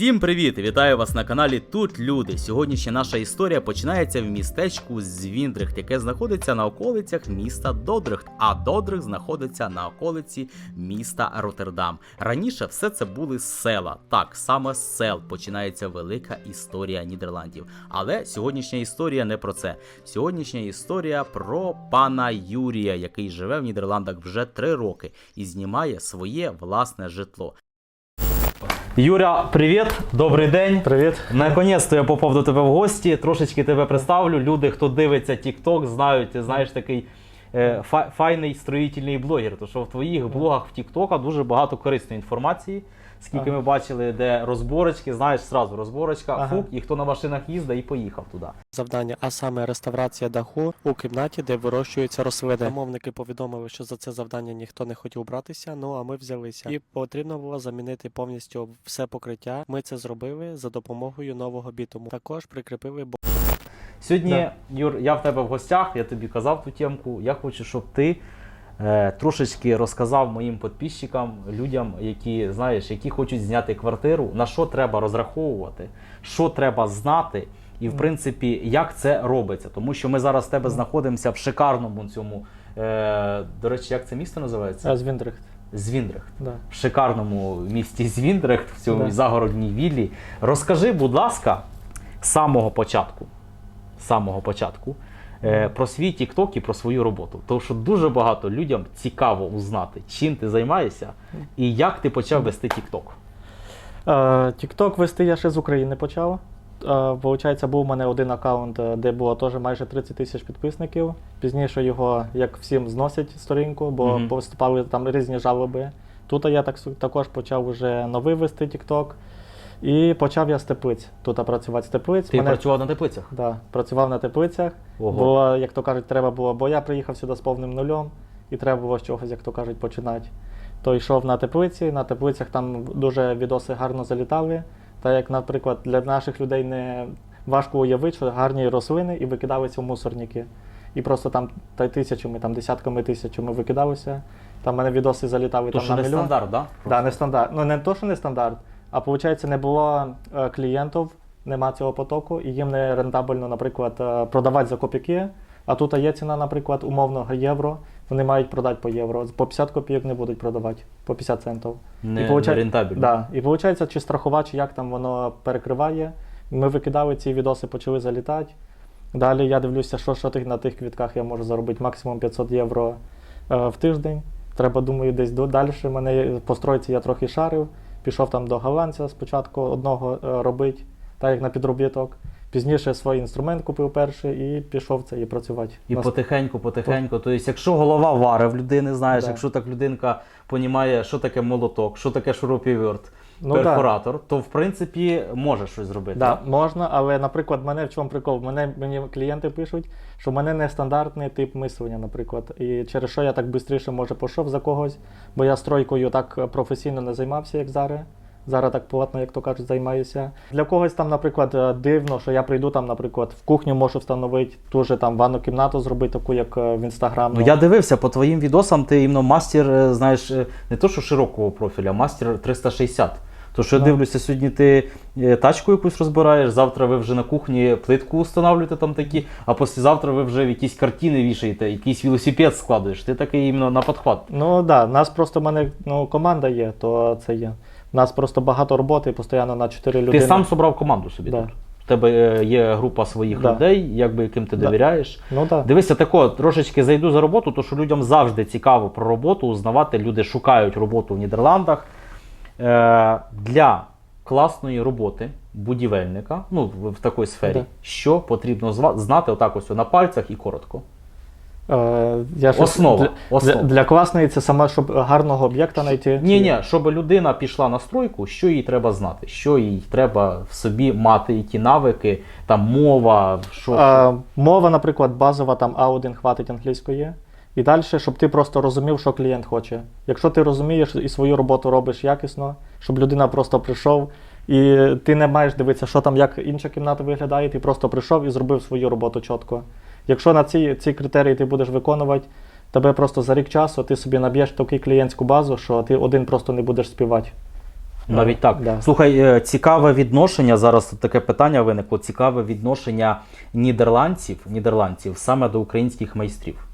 Всім привіт! Вітаю вас на каналі Тут Люди. Сьогоднішня наша історія починається в містечку Звіндрихт, яке знаходиться на околицях міста Додрихт, а Додрихт знаходиться на околиці міста Роттердам. Раніше все це були села. Так, саме з сел починається велика історія Нідерландів. Але сьогоднішня історія не про це. Сьогоднішня історія про пана Юрія, який живе в Нідерландах вже три роки і знімає своє власне житло. Юра, привіт, добрий день. Привіт. Наконець-то я попав до тебе в гості. Трошечки тебе представлю. Люди, хто дивиться TikTok, знають, ти знаєш такий файний строїтельний блогер. То що в твоїх блогах в TikTok дуже багато корисної інформації. Скільки Ага. ми бачили, де розборочки, знаєш, зразу розборочка, Ага. фук, і хто на машинах їздить і поїхав туди. Завдання, а саме реставрація даху у кімнаті, де вирощуються рослини. Замовники повідомили, що за це завдання ніхто не хотів братися. Ну а ми взялися. І потрібно було замінити повністю все покриття. Ми це зробили за допомогою нового бітуму. Також прикріпили бо- Сьогодні, Да. Юр, я в тебе в гостях, я тобі казав ту темку. Я хочу, щоб ти е, трошечки розказав моїм підписчикам, людям, які знаєш, які хочуть зняти квартиру, на що треба розраховувати, що треба знати, і в принципі, як це робиться. Тому що ми зараз в тебе знаходимося в шикарному цьому. Е, до речі, як це місто називається? Звіндрихт. Звіндрихт Да. в шикарному місті Звіндрехт, в цьому Да. загородній віллі. Розкажи, будь ласка, з самого початку, самого початку е, про свій TikTok і про свою роботу. Тому що дуже багато людям цікаво узнати, чим ти займаєшся і як ти почав вести. Е, Тікток вести я ще з України почав. Е, Получається, був у мене один аккаунт, е, де було теж майже 30 тисяч підписників. Пізніше його, як всім, зносять сторінку, бо Мгм. поступали там різні жалоби. Тут я так, також почав вже новий вести Тікток. І почав я з теплиць. Тут працювати з теплиць. Ти Мене- працював на теплицях? Да, працював на теплицях. Ого. Бо, як то кажуть, треба було, бо я приїхав сюди з повним нульом, і треба було з чогось, як то кажуть, починати. То йшов на теплиці, на теплицях там дуже відоси гарно залітали. Та як, наприклад, для наших людей не важко уявити, що гарні рослини і викидалися в мусорники. І просто там та й тисячами, там десятками тисячами викидалися. Там мене відоси залітали То там що на не мільйон. стандарт, да? Да, не стандарт. Ну не то, що не стандарт, а виходить, не було е, клієнтів, нема цього потоку, і їм не рентабельно, наприклад, е, продавати за копійки. А тут є ціна, наприклад, умовно євро. Вони мають продати по євро. По 50 копійок не будуть продавати, по 50 центів. Не, получа- не рентабельно. Да. І виходить, чи страхувач, як там воно перекриває. Ми викидали ці відоси, почали залітати. Далі я дивлюся, що, що на тих квітках я можу заробити максимум 500 євро е, в тиждень. Треба, думаю, десь далі. Мене по стройці я трохи шарив. Пішов там до голландця спочатку одного е, робити, так як на підробіток. Пізніше свій інструмент купив перший і пішов це і працювати. І Нас- потихеньку, потихеньку. Тобто, якщо голова варив в людини, знаєш, Да. якщо так людинка понімає, що таке молоток, що таке шуруповерт, Ну, да. перфоратор, то в принципі може щось зробити. Да, можна, але, наприклад, мене в чому прикол? Мене мені клієнти пишуть, що в мене нестандартний тип мислення, наприклад. І через що я так швидше може пішов за когось, бо я стройкою так професійно не займався, як зараз. Зараз так плотно, як то кажуть, займаюся. Для когось там, наприклад, е, дивно, що я прийду там, наприклад, в кухню можу встановити, ту же там ванну кімнату зробити, таку, як е, в інстаграм. Ну я дивився по твоїм відосам, ти іменно мастер, е, знаєш, не то що широкого профіля, а мастер 360. То що я дивлюся, сьогодні ти е, тачку якусь розбираєш, завтра ви вже на кухні плитку встановлюєте там такі, а післязавтра ви вже в якісь картини вішаєте, якийсь велосипед складуєш. Ти такий іменно на підхват. Ну так, да, нас просто в мене ну, команда є, то це є. У нас просто багато роботи, постійно на 4 людини. Ти сам собрав команду собі Да. тут. У тебе е, є група своїх Да. людей, якби яким ти Да. довіряєш. Ну так. Дивися, тако, трошечки зайду за роботу, то що людям завжди цікаво про роботу узнавати. Люди шукають роботу в Нідерландах. Е, для класної роботи будівельника, ну, в, в такій сфері, Да. що потрібно знати отак ось на пальцях і коротко. Е, я Основа, Для, основа. Для, для класної це саме, щоб гарного об'єкта знайти. Ні, ні, щоб людина пішла на стройку, що їй треба знати, що їй треба в собі мати, які навики, там мова, що. Е, мова, наприклад, базова, там А1 хватить англійської. І далі, щоб ти просто розумів, що клієнт хоче. Якщо ти розумієш і свою роботу робиш якісно, щоб людина просто прийшов, і ти не маєш дивитися, що там, як інша кімната виглядає, ти просто прийшов і зробив свою роботу чітко. Якщо на ці, ці критерії ти будеш виконувати, тебе просто за рік часу ти собі наб'єш таку клієнтську базу, що ти один просто не будеш співати. Навіть так. Да. Слухай, е, цікаве відношення. Зараз таке питання виникло. Цікаве відношення нідерландців, нідерландців саме до українських майстрів.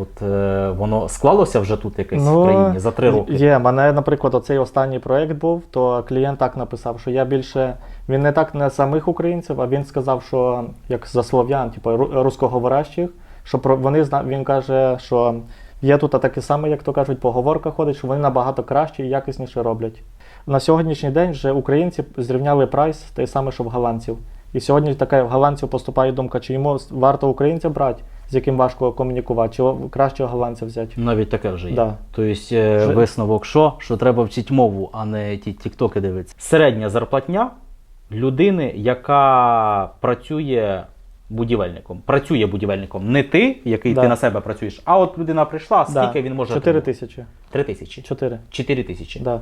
От е, воно склалося вже тут якесь в країні за три роки. Ну, Є, мене, наприклад, оцей останній проєкт був, то клієнт так написав, що я більше. Він не так не самих українців, а він сказав, що як за слов'ян, типу ру- русскоговорящих, що про вони. Він каже, що є тут таке саме, як то кажуть, поговорка ходить, що вони набагато краще і якісніше роблять. На сьогоднішній день вже українці зрівняли прайс той самий, що в голландців. І сьогодні така в голландців поступає думка, чи йому варто українця брати, з яким важко комунікувати, чи краще голландця взяти. Навіть таке вже є. Да. Тобто е, Вже- висновок, що? Що треба вчити мову, а не ті тіктоки дивитися. Середня зарплатня людини, яка працює будівельником. Працює будівельником. Не ти, який Да. ти на себе працюєш, а от людина прийшла, скільки Да. він може. 4 тисячі. Три тисячі. 4. Чотири тисячі. Да.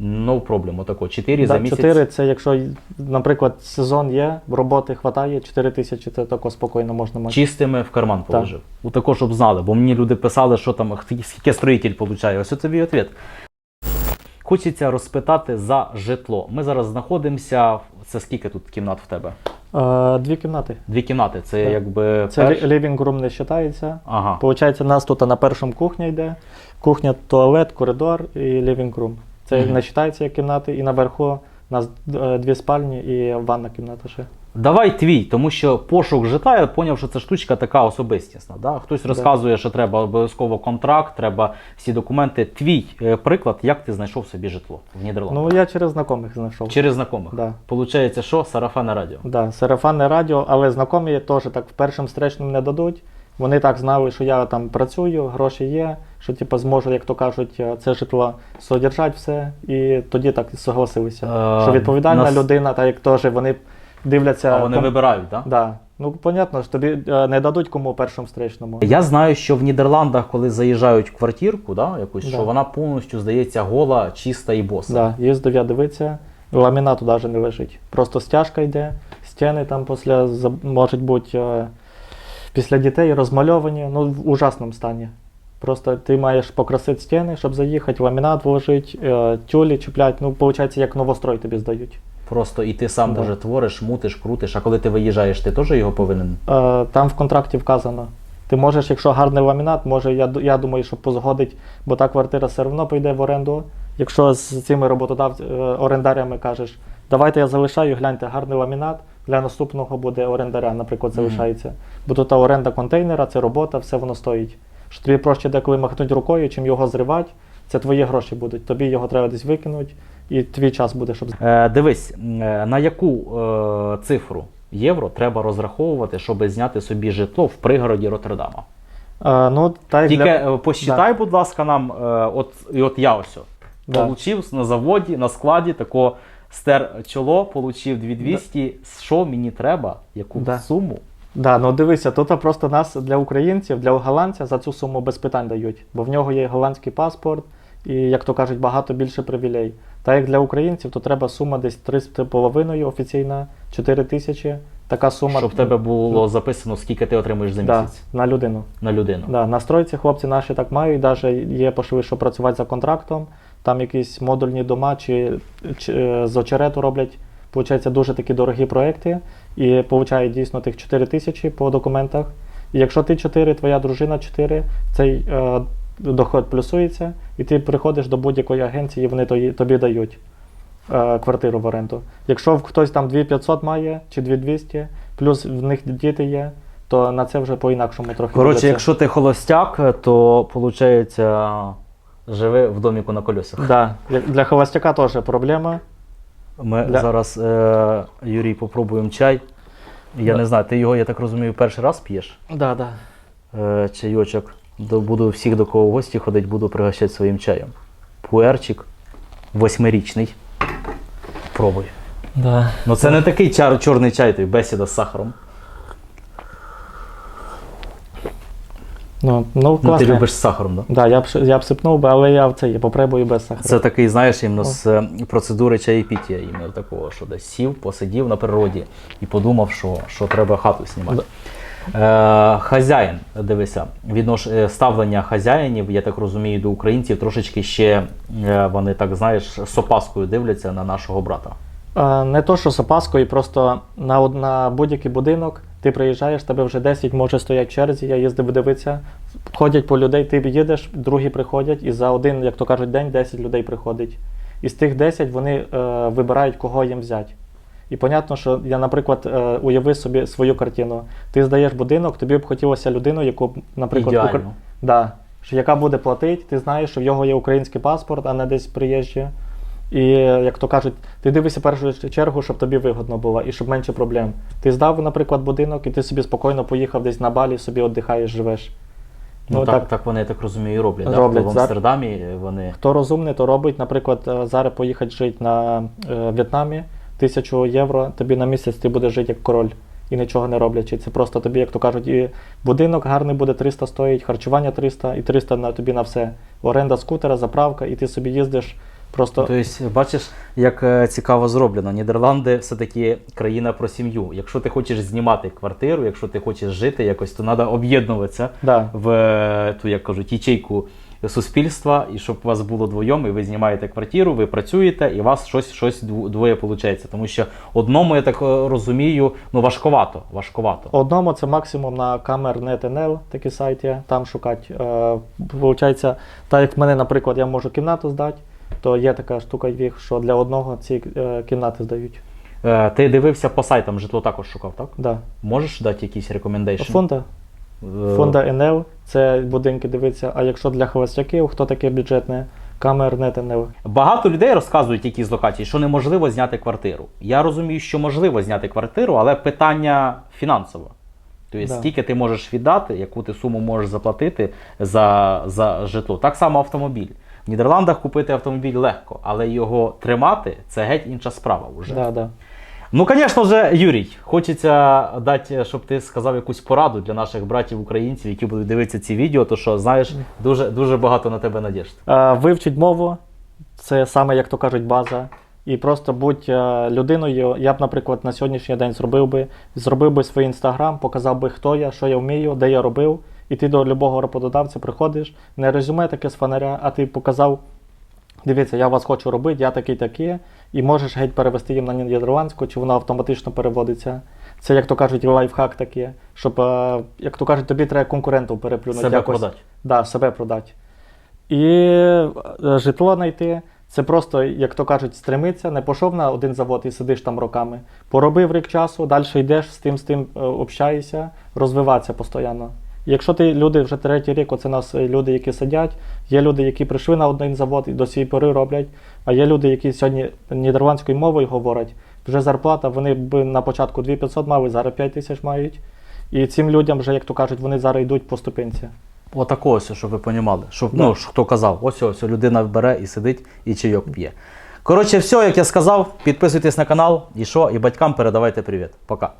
No problem, отако. Чотири за місяць. 4 це якщо, наприклад, сезон є, роботи хватає, 4 тисячі це тако спокійно можна мати. Чистими в карман положив. У тако, щоб знали, бо мені люди писали, що там скільки строїтель получає. Ось тобі відповідь. Хочеться розпитати за житло. Ми зараз знаходимося. Це скільки тут кімнат в тебе? Е, дві кімнати. Дві кімнати. Це Так. якби Це перш- living room не вважається. Ага. Получається, нас тут на першому кухня йде. Кухня, туалет, коридор і living room. Це не вважається як кімнати. І наверху у нас е, дві спальні і ванна кімната ще. Давай твій, тому що пошук житла, я зрозумів, що це штучка така особистісна. Да? Хтось розказує, що треба обов'язково контракт, треба всі документи. Твій е, приклад, як ти знайшов собі житло в Нідерландах? Ну я через знайомих знайшов. Через знайомих. Да. Получається, що сарафанне радіо. Да, сарафанне радіо, але знайомі теж так в першим встречному не дадуть. Вони так знали, що я там працюю, гроші є, що типу, зможу, як то кажуть, е, це житло содержати все. І тоді так согласилися. Е, що відповідальна нас- людина, так як теж вони дивляться. А вони ком- вибирають, так? Да. Ну, понятно, що тобі е, не дадуть кому першому встречному. Я знаю, що в Нідерландах, коли заїжджають в квартирку, да, якусь, Да. що вона повністю здається гола, чиста і боса. Да, їздив я дивитися, ламінату навіть не лежить. Просто стяжка йде, стіни там після, можуть бути е, після дітей розмальовані, ну в ужасному стані. Просто ти маєш покрасити стіни, щоб заїхати, ламінат вложити, е, тюлі чіплять. Ну, виходить, як новострой тобі здають. Просто і ти сам Да. твориш, мутиш, крутиш, а коли ти виїжджаєш, ти теж його повинен. Е, там в контракті вказано. Ти можеш, якщо гарний ламінат, може, я, я думаю, що позгодить, бо та квартира все одно прийде в оренду. Якщо з цими роботодавцями, орендарями кажеш, давайте я залишаю, гляньте, гарний ламінат, для наступного буде орендаря, наприклад, залишається. Бо тут та оренда контейнера, це робота, все воно стоїть. Що тобі проще деколи махнути рукою, чим його зривати, це твої гроші будуть. Тобі його треба десь викинути, і твій час буде, щоб Е, дивись, е, на яку е, цифру євро треба розраховувати, щоб зняти собі житло в пригороді Роттердама? Е, ну, та Тільки для... е, посчитай, будь ласка, нам, е, от, і от я ось. Да. Получив на заводі, на складі, тако стер чоло, получив 2200. Що мені треба? Яку Да. суму? Да, ну дивися, тут просто нас для українців, для голландця за цю суму без питань дають, бо в нього є голландський паспорт і, як то кажуть, багато більше привілей. Та як для українців, то треба сума десь 3,5 офіційна, 4 тисячі. Така сума Щоб в тебе було записано, скільки ти отримуєш за да, місяць на людину. на людину. Да, на стройці хлопці наші так мають, навіть є пошли, що працювати за контрактом, там якісь модульні дома чи, чи е, з очерету роблять. Получається дуже такі дорогі проекти, і получають дійсно тих 4 тисячі по документах. І якщо ти 4, твоя дружина 4, цей е, доход плюсується, і ти приходиш до будь-якої агенції, вони тої- тобі дають е, квартиру в оренду. Якщо хтось там 2500 має чи 2200, плюс в них діти є, то на це вже по-інакшому трохи. Коротше, якщо ти холостяк, то виходить, живи в доміку на колесах. Да, як- для холостяка теж проблема. Ми Для- зараз, е, Юрій, попробуємо чай. Я Да. не знаю, ти його, я так розумію, перший раз п'єш. Да, да. Е, чайочок. До, буду всіх, до кого в гості ходить, буду пригощати своїм чаєм. Пуерчик восьмирічний. Пробуй. Да. Ну це не такий чар, чорний чай, той бесіда з сахаром. Ну, ну, Ну, класно. ти любиш з сахаром, так? Да? Да, я б, я б сипнув би, але я це я попробую без сахару. Це такий, знаєш, іменно з е, процедури чаєпіття, іменно такого, що десь сів, посидів на природі і подумав, що, що треба хату знімати. Е, хазяїн, дивися, віднош... е, ставлення хазяїнів, я так розумію, до українців трошечки ще е, вони так знаєш з опаскою дивляться на нашого брата. Не то, що з опаскою, просто на, на будь-який будинок ти приїжджаєш, тебе вже 10 може стоять в черзі, я їздив дивитися, ходять по людей, ти їдеш, другі приходять, і за один, як то кажуть, день 10 людей приходить. І з тих 10 вони е, вибирають, кого їм взяти. І понятно, що я, наприклад, е, уяви собі свою картину. Ти здаєш будинок, тобі б хотілося людину, яку, наприклад, Ідеально. Укра- Да, що яка буде платити, ти знаєш, що в його є український паспорт, а не десь приїжджі. І як то кажуть, ти дивишся в першу чергу, щоб тобі вигодно було і щоб менше проблем. Ти здав, наприклад, будинок, і ти собі спокійно поїхав десь на балі, собі віддихаєш, живеш. Ну, Ну, так, так. так вони, я так розумію, і роблять. Роблять. Да? В Амстердамі вони. Хто розумний, то робить. Наприклад, е, зараз поїхати жити на е, В'єтнамі, тисячу євро, тобі на місяць ти будеш жити як король і нічого не роблячи. Це просто тобі, як то кажуть, і будинок гарний буде 300 стоїть, харчування 300 і 300 на тобі на все. Оренда скутера, заправка, і ти собі їздиш просто. Тобто, бачиш, як е, цікаво зроблено. Нідерланди все-таки країна про сім'ю. Якщо ти хочеш знімати квартиру, якщо ти хочеш жити якось, то треба об'єднуватися Да. в е, ту, як кажуть, ячейку суспільства, і щоб у вас було двоєм, і ви знімаєте квартиру, ви працюєте, і у вас щось, щось дво- двоє виходить. Тому що одному, я так е, розумію, ну важковато. важковато. Одному це максимум на камер.net.nl, такий сайт є, там шукати. Е, Получається, так як в мене, наприклад, я можу кімнату здати, то є така штука що для одного ці е, кімнати здають. Е, ти дивився по сайтам, житло також шукав, так? Да. Можеш дати якісь рекомендейшн? Фонда. Фонда НЛ, це будинки дивиться. А якщо для холостяків, хто таке бюджетне? Камер.net.nl. Багато людей розказують якісь локації, що неможливо зняти квартиру. Я розумію, що можливо зняти квартиру, але питання фінансове. Тобто, Да. скільки ти можеш віддати, яку ти суму можеш заплатити за, за житло. Так само автомобіль. В Нідерландах купити автомобіль легко, але його тримати це геть інша справа вже. Да, да. Ну, звісно ж, Юрій, хочеться дати, щоб ти сказав якусь пораду для наших братів українців, які будуть дивитися ці відео, то що знаєш, дуже, дуже багато на тебе надіжд. Е, Вивчіть мову, це саме, як то кажуть, база. І просто будь е, людиною. Я б, наприклад, на сьогоднішній день зробив би, зробив би свій інстаграм, показав би, хто я, що я вмію, де я робив. І ти до любого роботодавця приходиш, не резюме таке з фонаря, а ти показав. Дивіться, я вас хочу робити, я такий такий, і можеш геть перевести їм на нідерландську, чи воно автоматично переводиться. Це, як то кажуть, лайфхак такий, щоб, е, як то кажуть, тобі треба конкурентів переплюнути. Себе якось. продати. Да, себе продати. І е, житло знайти. Це просто, як то кажуть, стремиться, не пішов на один завод і сидиш там роками. Поробив рік часу, далі йдеш з тим, з тим е, общаєшся, розвиватися постійно. Якщо ти люди вже третій рік, оце нас е, люди, які сидять, є люди, які прийшли на один завод і до цієї пори роблять, а є люди, які сьогодні нідерландською мовою говорять, вже зарплата, вони б на початку 2500 мали, зараз 5 тисяч мають. І цим людям вже, як то кажуть, вони зараз йдуть по ступенці. Отако ось, щоб ви понімали. Щоб, Да. ну, хто казав, ось ось людина бере і сидить, і чайок п'є. Коротше, все, як я сказав, підписуйтесь на канал, і що, і батькам передавайте привіт. Пока.